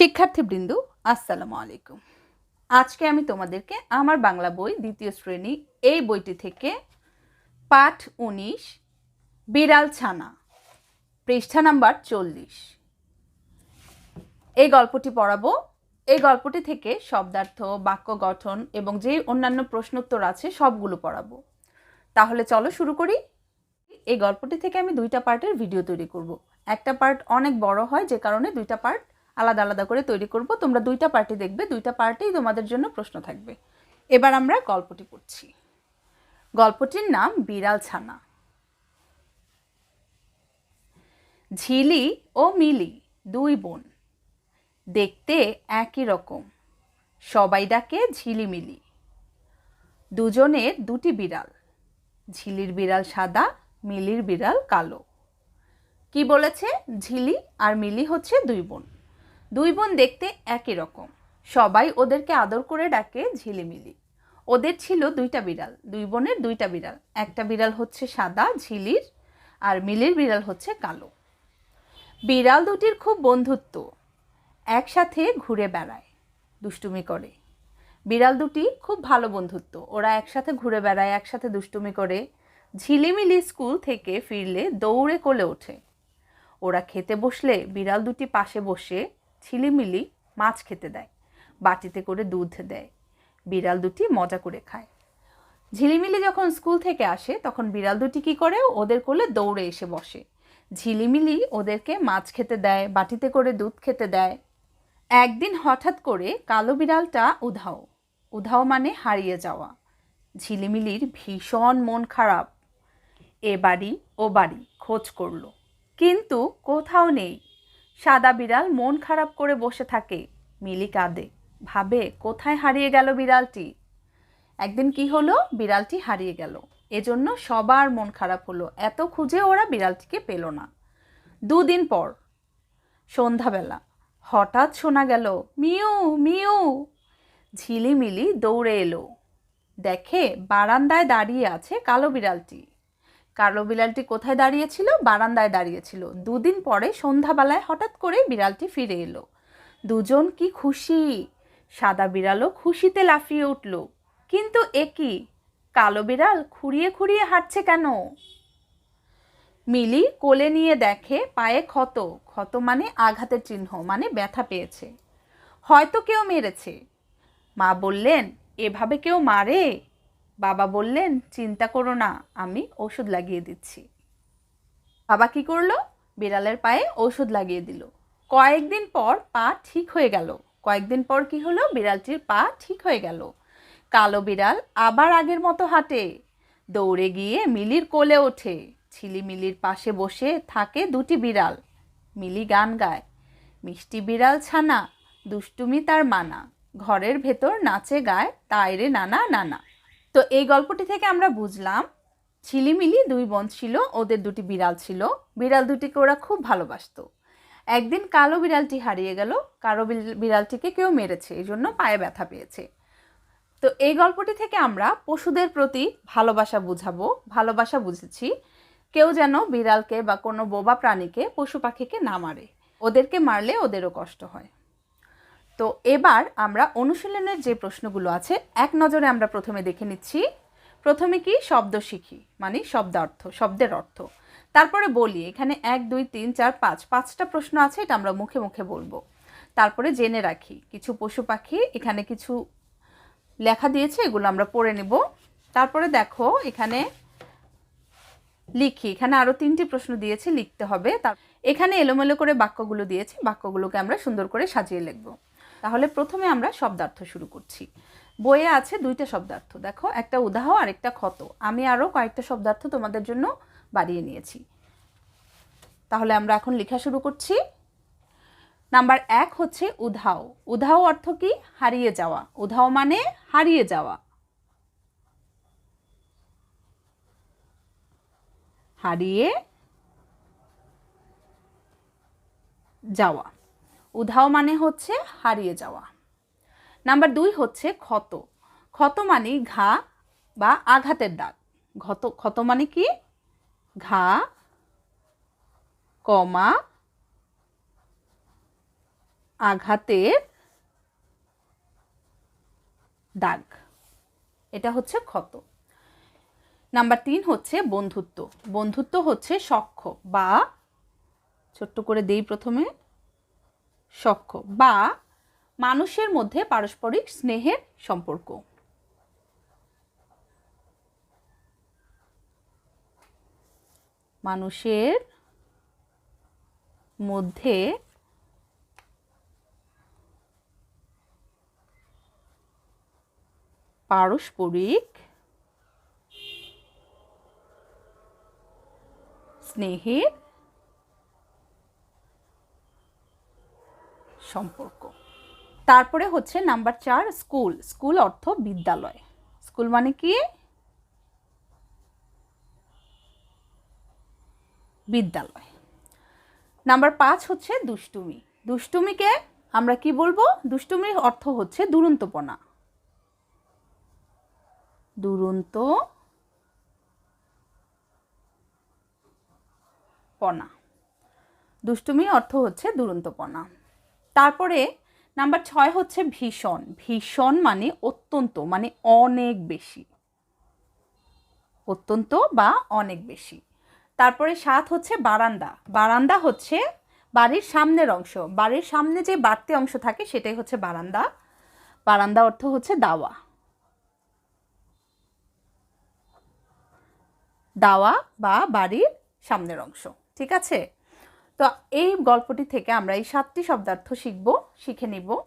শিক্ষার্থীবৃন্দ, আসসালামু আলাইকুম। আজকে আমি তোমাদেরকে আমার বাংলা বই দ্বিতীয় শ্রেণি এই বইটি থেকে পাঠ উনিশ, বিড়াল ছানা, পৃষ্ঠা নাম্বার চল্লিশ। এই গল্পটি পড়াবো। এই গল্পটি থেকে শব্দার্থ, বাক্য গঠন এবং যে অন্যান্য প্রশ্নোত্তর আছে সবগুলো পড়াবো। তাহলে চলো শুরু করি। এই গল্পটি থেকে আমি দুইটা পার্টের ভিডিও তৈরি করব। একটা পার্ট অনেক বড় হয় যে কারণে দুইটা পার্ট আলাদা আলাদা করে তৈরি করব। তোমরা দুইটা পার্টি দেখবে, দুইটা পার্টেই তোমাদের জন্য প্রশ্ন থাকবে। এবার আমরা গল্পটি পড়ছি। গল্পটির নাম বিড়াল ছানা। ঝিলি ও মিলি দুই বোন। দেখতে একই রকম। সবাই ডাকে ঝিলিমিলি দুজনের দুটি বিড়াল। ঝিলির বিড়াল সাদা, মিলির বিড়াল কালো। কি বলেছে? ঝিলি আর মিলি হচ্ছে দুই বোন। দুই বোন দেখতে একই রকম। সবাই ওদেরকে আদর করে ডাকে ঝিলিমিলি। ওদের ছিল দুইটা বিড়াল, দুই বোনের দুইটা বিড়াল। একটা বিড়াল হচ্ছে সাদা, ঝিলির, আর মিলির বিড়াল হচ্ছে কালো। বিড়াল দুটির খুব বন্ধুত্ব। একসাথে ঘুরে বেড়ায়, দুষ্টুমি করে। বিড়াল দুটি খুব ভালো বন্ধুত্ব। ওরা একসাথে ঘুরে বেড়ায়, একসাথে দুষ্টুমি করে। ঝিলিমিলি স্কুল থেকে ফিরলে দৌড়ে কোলে ওঠে। ওরা খেতে বসলে বিড়াল দুটি পাশে বসে ঝিলিমিলি মাছ খেতে দেয়, বাটিতে করে দুধ দেয়, বিড়াল দুটি মজা করে খায়। ঝিলিমিলি যখন স্কুল থেকে আসে, তখন বিড়াল দুটি কি করে? ওদের কোলে দৌড়ে এসে বসে। ঝিলিমিলি ওদেরকে মাছ খেতে দেয়, বাটিতে করে দুধ খেতে দেয়। একদিন হঠাৎ করে কালো বিড়ালটা উধাও। উধাও মানে হারিয়ে যাওয়া। ঝিলিমিলির ভীষণ মন খারাপ। এ বাড়ি, ও বাড়ি খোঁজ করল। কিন্তু কোথাও নেই। সাদা বিড়াল মন খারাপ করে বসে থাকে। মিলি কাঁদে। ভাবে, কোথায় হারিয়ে গেল বিড়ালটি? একদিন কি হলো? বিড়ালটি হারিয়ে গেল। এজন্য সবার মন খারাপ হলো। এত খুঁজে ওরা বিড়ালটিকে পেল না। দুদিন পর, সন্ধ্যাবেলা, হঠাৎ শোনা গেল, মিউ মিউ! ঝিলিমিলি দৌড়ে এলো। দেখে বারান্দায় দাঁড়িয়ে আছে কালো বিড়ালটি। কালো বিড়ালটি কোথায় দাঁড়িয়েছিল? বারান্দায় দাঁড়িয়েছিল। দুদিন পরে সন্ধ্যাবেলায় হঠাৎ করে বিড়ালটি ফিরে এলো। দুজন কি খুশি? সাদা বিড়ালও খুশিতে লাফিয়ে উঠল। কিন্তু একই কালো বিড়াল খুঁড়িয়ে খুঁড়িয়ে হাঁটছে কেন? মিলি কোলে নিয়ে দেখে পায়ে ক্ষত। ক্ষত মানে আঘাতের চিহ্ন মানে ব্যথা পেয়েছে। হয়তো কেউ মেরেছে। মা বললেন, এভাবে কেউ মারে? বাবা বললেন, চিন্তা করো না, আমি ওষুধ লাগিয়ে দিচ্ছি। বাবা কি করল? বিড়ালের পায়ে ওষুধ লাগিয়ে দিল। কয়েকদিন পর পা ঠিক হয়ে গেল। কয়েকদিন পর কি হলো? বিড়ালটির পা ঠিক হয়ে গেল। কালো বিড়াল আবার আগের মতো হাঁটে। দৌড়ে গিয়ে মিলির কোলে ওঠে। ছিলিমিলির পাশে বসে থাকে দুটি বিড়াল। মিলি গান গায়। মিষ্টি বিড়াল ছানা, দুষ্টুমি তার মানা। ঘরের ভেতর নাচে গায় তাইরে নানা নানা। তো এই গল্পটি থেকে আমরা বুঝলাম, ছিলিমিলি দুই বোন ছিল, ওদের দুটি বিড়াল ছিল। বিড়াল দুটিকে ওরা খুব ভালোবাসতো। একদিন কালো বিড়ালটি হারিয়ে গেল, কালো বিড়- বিড়ালটিকে কেউ মেরেছে, এই জন্য পায়ে ব্যথা পেয়েছে। তো এই গল্পটি থেকে আমরা পশুদের প্রতি ভালোবাসা বুঝাবো, ভালোবাসা বুঝেছি। কেউ যেন বিড়ালকে বা কোনো বোবা প্রাণীকে, পশু পাখিকে না মারে। ওদেরকে মারলে ওদেরও কষ্ট হয়। তো এবার আমরা অনুশীলনের যে প্রশ্নগুলো আছে, এক নজরে আমরা প্রথমে দেখে নিচ্ছি। প্রথমে কি? শব্দ শিখি মানে শব্দার্থ শব্দের অর্থ। তারপরে বলি, এখানে এক, দুই, তিন, চার, পাঁচ, পাঁচটা প্রশ্ন আছে, এটা আমরা মুখে মুখে বলব। তারপরে জেনে রাখি, কিছু পশু পাখি, এখানে কিছু লেখা দিয়েছে, এগুলো আমরা পড়ে নেব। তারপরে দেখো, এখানে লিখি, এখানে আরও তিনটি প্রশ্ন দিয়েছে, লিখতে হবে। তার, এখানে এলোমেলো করে বাক্যগুলো দিয়েছে, বাক্যগুলোকে আমরা সুন্দর করে সাজিয়ে লিখব। তাহলে প্রথমে আমরা শব্দার্থ শুরু করছি। বইয়ে আছে দুইটা শব্দার্থ। দেখো, একটা উদাহ আর একটা ক্ষত। আমি আরও কয়েকটা শব্দার্থ তোমাদের জন্য বাড়িয়ে নিয়েছি। তাহলে আমরা এখন লেখা শুরু করছি। নাম্বার এক হচ্ছে উধাও। উধাও অর্থ কি? হারিয়ে যাওয়া। উধাও মানে হারিয়ে যাওয়া। হারিয়ে যাওয়া। উধাও মানে হচ্ছে হারিয়ে যাওয়া। নাম্বার দুই হচ্ছে ক্ষত। ক্ষত মানে ঘা বা আঘাতের দাগ। ক্ষত ক্ষত মানে কি? ঘা, কমা, আঘাতের দাগ। এটা হচ্ছে ক্ষত। নাম্বার তিন হচ্ছে বন্ধুত্ব। বন্ধুত্ব হচ্ছে সখ্য বা, ছোট্ট করে দেই প্রথমে সখ্য বা মানুষের মধ্যে পারস্পরিক স্নেহের সম্পর্ক। মানুষের মধ্যে পারস্পরিক স্নেহের সম্পর্ক। তারপরে হচ্ছে নাম্বার চার, স্কুল। স্কুল অর্থ বিদ্যালয়। স্কুল মানে কি? বিদ্যালয়। নাম্বার পাঁচ হচ্ছে দুষ্টুমি। দুষ্টুমিকে আমরা কি বলব? দুষ্টুমির অর্থ হচ্ছে দুরন্তপনা। দুরন্ত পনা দুষ্টুমি অর্থ হচ্ছে দুরন্তপনা। তারপরে নাম্বার ছয় হচ্ছে ভীষণ। ভীষণ মানে অত্যন্ত মানে অনেক বেশি। অত্যন্ত বা অনেক বেশি। তারপরে সাত হচ্ছে বারান্দা। বারান্দা হচ্ছে বাড়ির সামনের অংশ। বাড়ির সামনে যে বাড়তি অংশ থাকে সেটাই হচ্ছে বারান্দা। বারান্দা অর্থ হচ্ছে দাওয়া। দাওয়া বা বাড়ির সামনের অংশ। ঠিক আছে? তো এই গল্পটি থেকে আমরা এই সাতটি শব্দার্থ শিখব, শিখে নিব।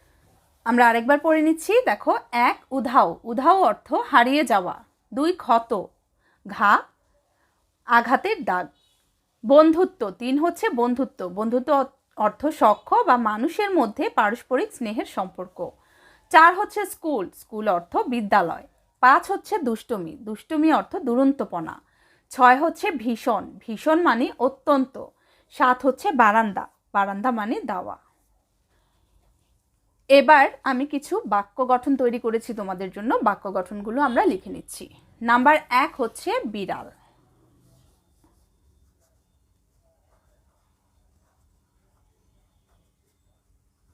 আমরা আরেকবার পড়ে নিচ্ছি, দেখো, এক, উধাও। উধাও অর্থ হারিয়ে যাওয়া, দুই, ক্ষত। ঘা, আঘাতের দাগ। বন্ধুত্ব, তিন হচ্ছে বন্ধুত্ব। বন্ধুত্ব অর্থ সখ্য বা মানুষের মধ্যে পারস্পরিক স্নেহের সম্পর্ক। চার হচ্ছে স্কুল। স্কুল অর্থ বিদ্যালয়। পাঁচ হচ্ছে দুষ্টুমি। দুষ্টুমি অর্থ দুরন্তপনা। ছয় হচ্ছে ভীষণ। ভীষণ মানে অত্যন্ত। সাত হচ্ছে বারান্দা। বারান্দা মানে দাওয়া। এবার আমি কিছু বাক্য গঠন তৈরি করেছি তোমাদের জন্য। বাক্য গঠনগুলো আমরা লিখে নিচ্ছি। নাম্বার এক হচ্ছে বিড়াল।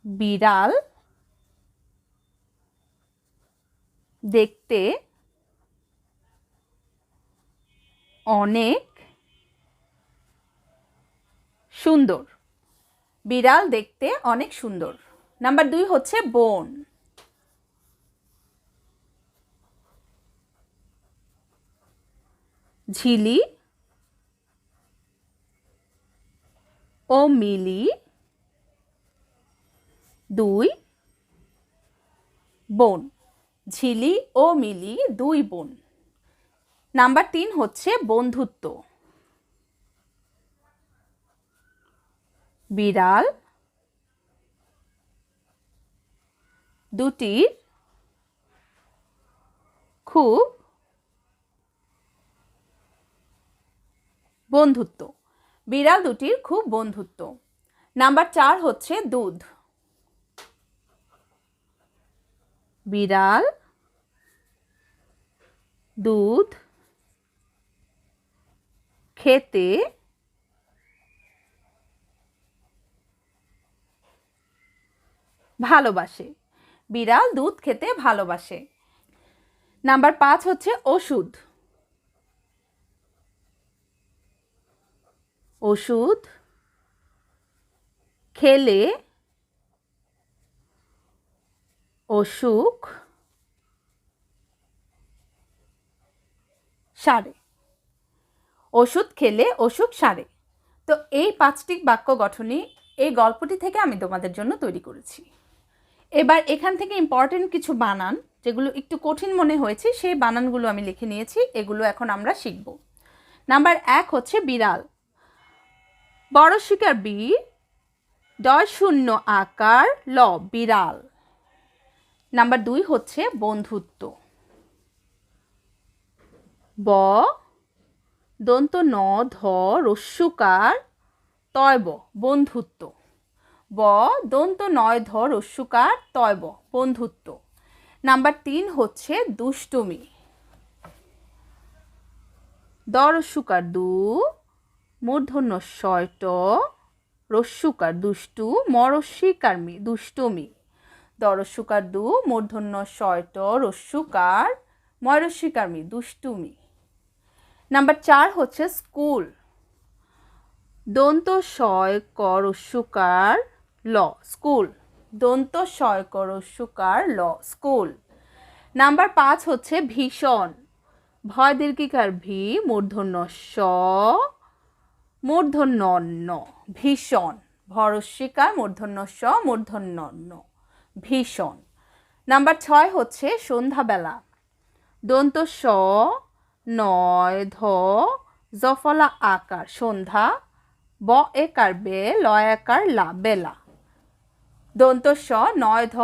বিড়াল দেখতে অনেক সুন্দর। বিড়াল দেখতে অনেক সুন্দর। নাম্বার দুই হচ্ছে বোন। ঝিলি ও মিলি দুই বোন। ঝিলি ও মিলি দুই বোন। নাম্বার তিন হচ্ছে বন্ধুত্ব। বিড়াল দুটির খুব বন্ধুত্ব। বিড়াল দুটির খুব বন্ধুত্ব। নাম্বার চার হচ্ছে দুধ। বিড়াল, দুধ খেতে ভালোবাসে। বিড়াল দুধ খেতে ভালোবাসে। নাম্বার পাঁচ হচ্ছে ওষুধ। ওষুধ খেলে অসুখ সারে। ওষুধ খেলে অসুখ সারে। তো এই পাঁচটি বাক্য গঠনই এই গল্পটি থেকে আমি তোমাদের জন্য তৈরি করেছি। এবার এখান থেকে ইম্পর্টেন্ট কিছু বানান, যেগুলো একটু কঠিন মনে হয়েছে, সেই বানানগুলো আমি লিখে নিয়েছি, এগুলো এখন আমরা শিখব। নাম্বার এক হচ্ছে বিড়াল। বড় শিকার বি ডয় শূন্য আকার ল, বিড়াল। নাম্বার দুই হচ্ছে বন্ধুত্ব। ব, দন্ত ন, ধ, রস্যুকার তয়ব বন্ধুত্ব। ব, দন্ত নয় ধ রস্যুকার তয়ব বন্ধুত্ব। নাম্বার তিন হচ্ছে দুষ্টুমি। দ রস্যুকার দু, মূর্ধন্য শয়ট রস্যুকার দুষ্টু মরস্যিকার মি, দুষ্টমি। দরস্যুকার দু, মূর্ধন্য শয়ট রস্যুকার ময়রস্যিকার মি, দুষ্টুমি। নাম্বার চার হচ্ছে স্কুল। দন্ত শয় করস্যুকার ল, স্কুল। দন্ত শয় করস্যুকার ল, স্কুল। নাম্বার পাঁচ হচ্ছে ভীষণ। ভয় দীর্ঘিকার ভি, মূর্ধন্য স, মূর্ধন্য ভীষণ। ভরস্বীকার মূর্ধন্য স, মূর্ধন্য ভীষণ। নাম্বার ছয় হচ্ছে সন্ধ্যাবেলা। দন্ত স, নয়, ধ, জফলা আকার, সন্ধ্যা, ব একার বে লয় একার লা, বেলা। দন্ত স নয় ধ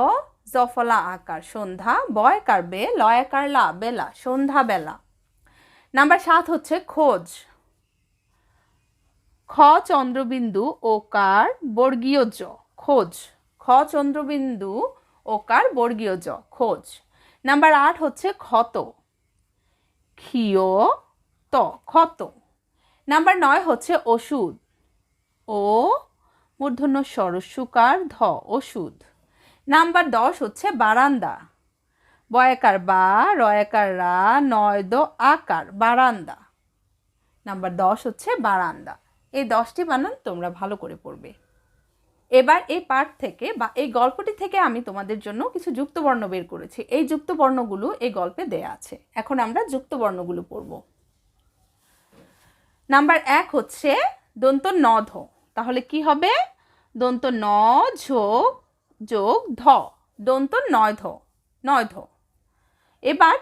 জফলা আকার। সন্ধ্যা বয় কার বে, লয় একার লা, বেলা, সন্ধ্যা বেলা। নাম্বার সাত হচ্ছে খোঁজ। খ চন্দ্রবিন্দু ওকার বর্গীয় জ, খোঁজ। খ চন্দ্রবিন্দু ওকার বর্গীয় জ, খোঁজ। নাম্বার আট হচ্ছে ক্ষত। ক্ষিয় ত, ক্ষত। নাম্বার নয় হচ্ছে ওষুধ। ও মূর্ধন্য সরস্যুকার ধ ওষুধ নাম্বার দশ হচ্ছে বারান্দা। বয়াকার বা, রয়াকার রা, নয় দ, আকার, বারান্দা। নাম্বার দশ হচ্ছে বারান্দা। এই দশটি বানান তোমরা ভালো করে পড়বে। এবার এই পাঠ থেকে বা এই গল্পটি থেকে আমি তোমাদের জন্য কিছু যুক্তবর্ণ বের করেছি। এই যুক্তবর্ণগুলো এই গল্পে দেয়া আছে। এখন আমরা যুক্তবর্ণগুলো পড়ব। নাম্বার এক হচ্ছে দন্ত নধ তাহলে কি হবে? দন্ত ন যোগ যোগ, ধ। দন্ত নয় ধ নয় ধ এবার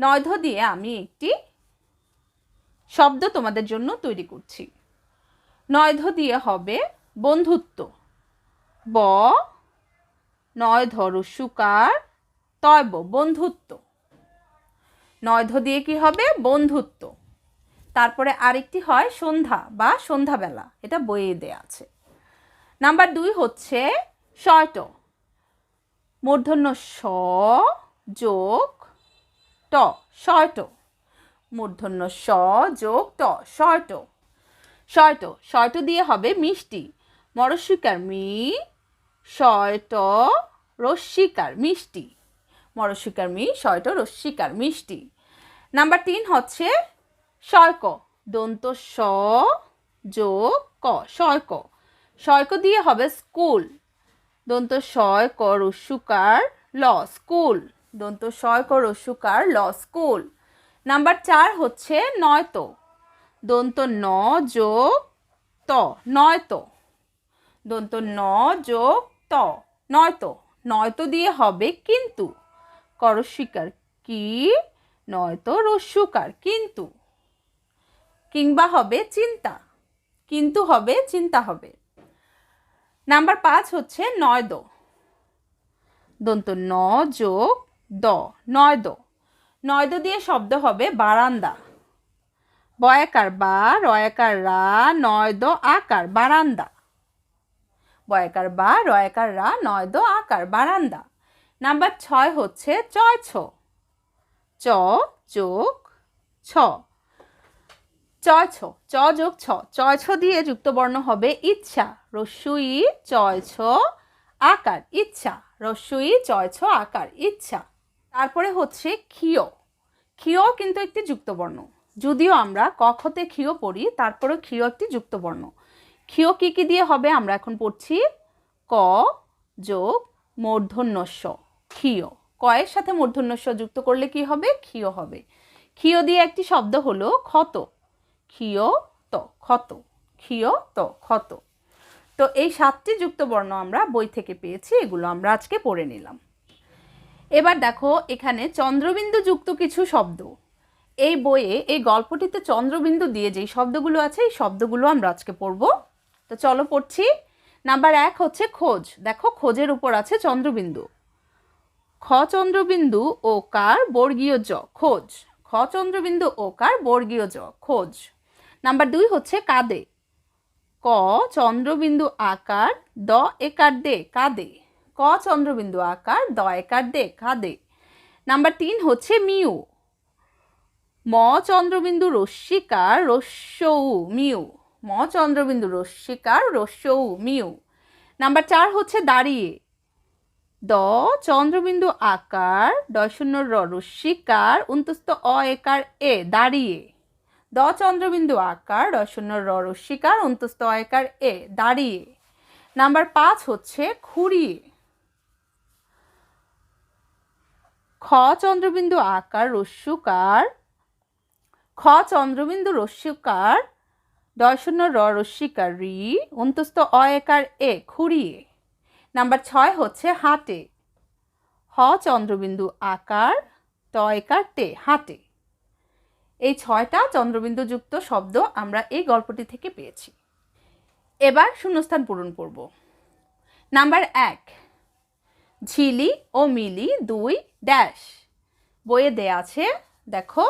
নয় ধ দিয়ে আমি একটি শব্দ তোমাদের জন্য তৈরি করছি। নয় ধ দিয়ে হবে বন্ধুত্ব। ব নয় ধরস্যুকার তয়ব বন্ধুত্ব। নয় ধ দিয়ে কি হবে? বন্ধুত্ব। তারপরে আরেকটি হয় সন্ধ্যা বা সন্ধ্যাবেলা, এটা বইয়ে দেয়া আছে। নাম্বার দুই হচ্ছে শয়ট মূর্ধন্য স যোগ ট শয়ট মূর্ধন্য স যোগ ট শয়ট শয়ট শয়ট দিয়ে হবে মিষ্টি। মরস্বিকার মি শয়ট রস্যিকার মিষ্টি। মরস্বিকার মি শয়ট রস্যিকার মিষ্টি। নাম্বার তিন হচ্ছে শয়ক দন্ত স যোগ ক শয়ক শয়ক দিয়ে হবে স্কুল। দন্ত শয় ক রস্যুকার ল, স্কুল। দন্ত শয় ক রস্যুকার ল, স্কুল। নাম্বার চার হচ্ছে নয়তো। দন্ত ন যোগ ত, নয়তো। দন্ত ন যোগ ত, নয়তো। নয়তো দিয়ে হবে কিন্তু। করস্বীকার কি? নয়তো রস্যুকার কিন্তু। কিংবা হবে চিন্তা। কিন্তু হবে, চিন্তা হবে। নাম্বার পাঁচ হচ্ছে নয় দ। দন্ত ন যোগ দ। নয় দ। নয় দ দিয়ে শব্দ হবে বারান্দা। বয়াকার বা, রয়াকার রা, নয় দ আকার, বারান্দা। বয়াকার বা, রয়াকার রা, নয় দ আকার, বারান্দা। নাম্বার ছয় হচ্ছে চয় ছ। চ যোগ ছ। চয় ছ, চ যোগ ছ। চয় ছ দিয়ে যুক্ত বর্ণ হবে ইচ্ছা। রস্যুই চয় ছ আকার। ইচ্ছা। রস্যুই চয় ছ আকার। ইচ্ছা। তারপরে হচ্ছে ক্ষীয়। ক্ষীয় কিন্তু একটি যুক্ত বর্ণ যদিও আমরা কখতে ক্ষীয় পড়ি তারপরে ক্ষীয় একটি যুক্ত বর্ণ ক্ষীয় কী কী দিয়ে হবে আমরা এখন পড়ছি? ক যোগ মূর্ধন্যস্ব ক্ষীয়। কয়ের সাথে মূর্ধন্যস্ব যুক্ত করলে কি হবে? ক্ষীয় হবে। ক্ষীয় দিয়ে একটি শব্দ হলো ক্ষত। ক্ষীয় ত, ক্ষত ক্ষীয় ত, ক্ষত। তো এই সাতটি যুক্ত বর্ণ আমরা বই থেকে পেয়েছি, এগুলো আমরা আজকে পড়ে নিলাম। এবার দেখো, এখানে চন্দ্রবিন্দু যুক্ত কিছু শব্দ। এই বইয়ে, এই গল্পটিতে চন্দ্রবিন্দু দিয়ে যেই শব্দগুলো আছে, এই শব্দগুলো আমরা আজকে পড়ব। তো চলো পড়ছি। নাম্বার এক হচ্ছে খোঁজ। দেখো, খোঁজের উপর আছে চন্দ্রবিন্দু। খ চন্দ্রবিন্দু ও কার বর্গীয় জ? খোঁজ। খ চন্দ্রবিন্দু ও কার বর্গীয় জ? খোঁজ। নাম্বার দুই হচ্ছে কাদে। ক, চন্দ্রবিন্দু আকার, দ, একার দে, কাদে। ক, চন্দ্রবিন্দু আকার, দ, একার দে, কাদে। নাম্বার তিন হচ্ছে মিউ। ম, চন্দ্রবিন্দু রস্যিকার রস্যৌ মিউ। ম, চন্দ্রবিন্দু রস্যিকার রস্যৌ মিউ। নাম্বার চার হচ্ছে দাঁড়িয়ে। দ, চন্দ্রবিন্দু আকার ডয় শূন্য র রস্যিকার উন্তস্ত অ একার এ, দাঁড়িয়ে। দ চন্দ্রবিন্দু আকার শূন্য র রস্যিকার অন্তস্থ অ একার এ, দাঁড়িয়ে। নাম্বার পাঁচ হচ্ছে খুঁড়িয়ে। খ, চন্দ্রবিন্দু আকার রস্যুকার খ, চন্দ্রবিন্দু রস্যুকার ডয় শূন্য র রস্যিকার রি, অন্তস্থ একার এ, খুঁড়িয়ে। নাম্বার ছয় হচ্ছে হাটে। হ, চন্দ্রবিন্দু আকার একার টে হাটে। এই ছয়টা চন্দ্রবিন্দুযুক্ত শব্দ আমরা এই গল্পটি থেকে পেয়েছি। এবার শূন্যস্থান পূরণ করব। নাম্বার এক, ঝিলি ও মিলি দুই ড্যাশ। বইয়ে দেয়া আছে, দেখো,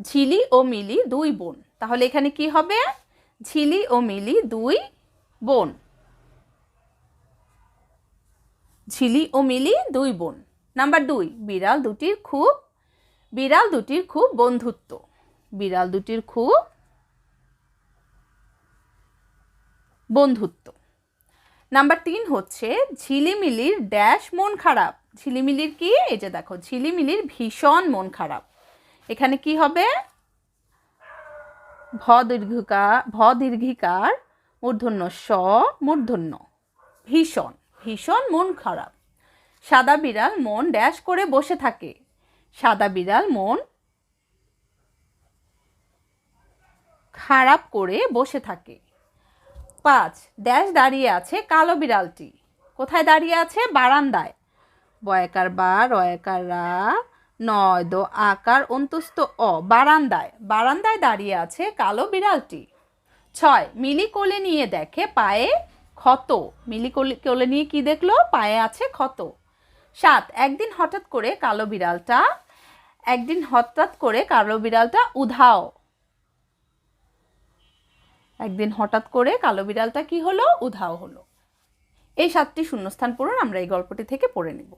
ঝিলি ও মিলি দুই বোন। তাহলে এখানে কি হবে? ঝিলি ও মিলি দুই বোন। ঝিলি ও মিলি দুই বোন। নাম্বার দুই, বিড়াল দুটির খুব বিড়াল দুটির খুব বন্ধুত্ব। বিড়াল দুটির খুব বন্ধুত্ব। নাম্বার তিন হচ্ছে ঝিলিমিলির ড্যাশ মন খারাপ। ঝিলিমিলির কি? এই যে দেখো, ঝিলিমিলির ভীষণ মন খারাপ। এখানে কি হবে? ভ দীর্ঘকার ভ দীর্ঘিকার মূর্ধন্য স মূর্ধন্য। ভীষণ ভীষণ মন খারাপ। সাদা বিড়াল মন ড্যাশ করে বসে থাকে। সাদা বিড়াল মন খারাপ করে বসে থাকে। পাঁচ ড্যাশ দাঁড়িয়ে আছে কালো বিড়ালটি। কোথায় দাঁড়িয়ে আছে? বারান্দায়। বয়কার বা রয়কার রা নয়, দো আকার অন্তস্থ অ, বারান্দায়। বারান্দায় দাঁড়িয়ে আছে কালো বিড়ালটি। ছয়, মিলি কোলে নিয়ে দেখে পায়ে ক্ষত। মিলি কোলে কোলে নিয়ে কি দেখল? পায়ে আছে ক্ষত। সাত, একদিন হঠাৎ করে কালো বিড়ালটা একদিন হঠাৎ করে কালো বিড়ালটা উধাও। একদিন হঠাৎ করে কালো বিড়ালটা কি হলো? উধাও হলো। এই সাতটি শূন্যস্থান পূরণ আমরা এই গল্পটি থেকে পড়ে নেব।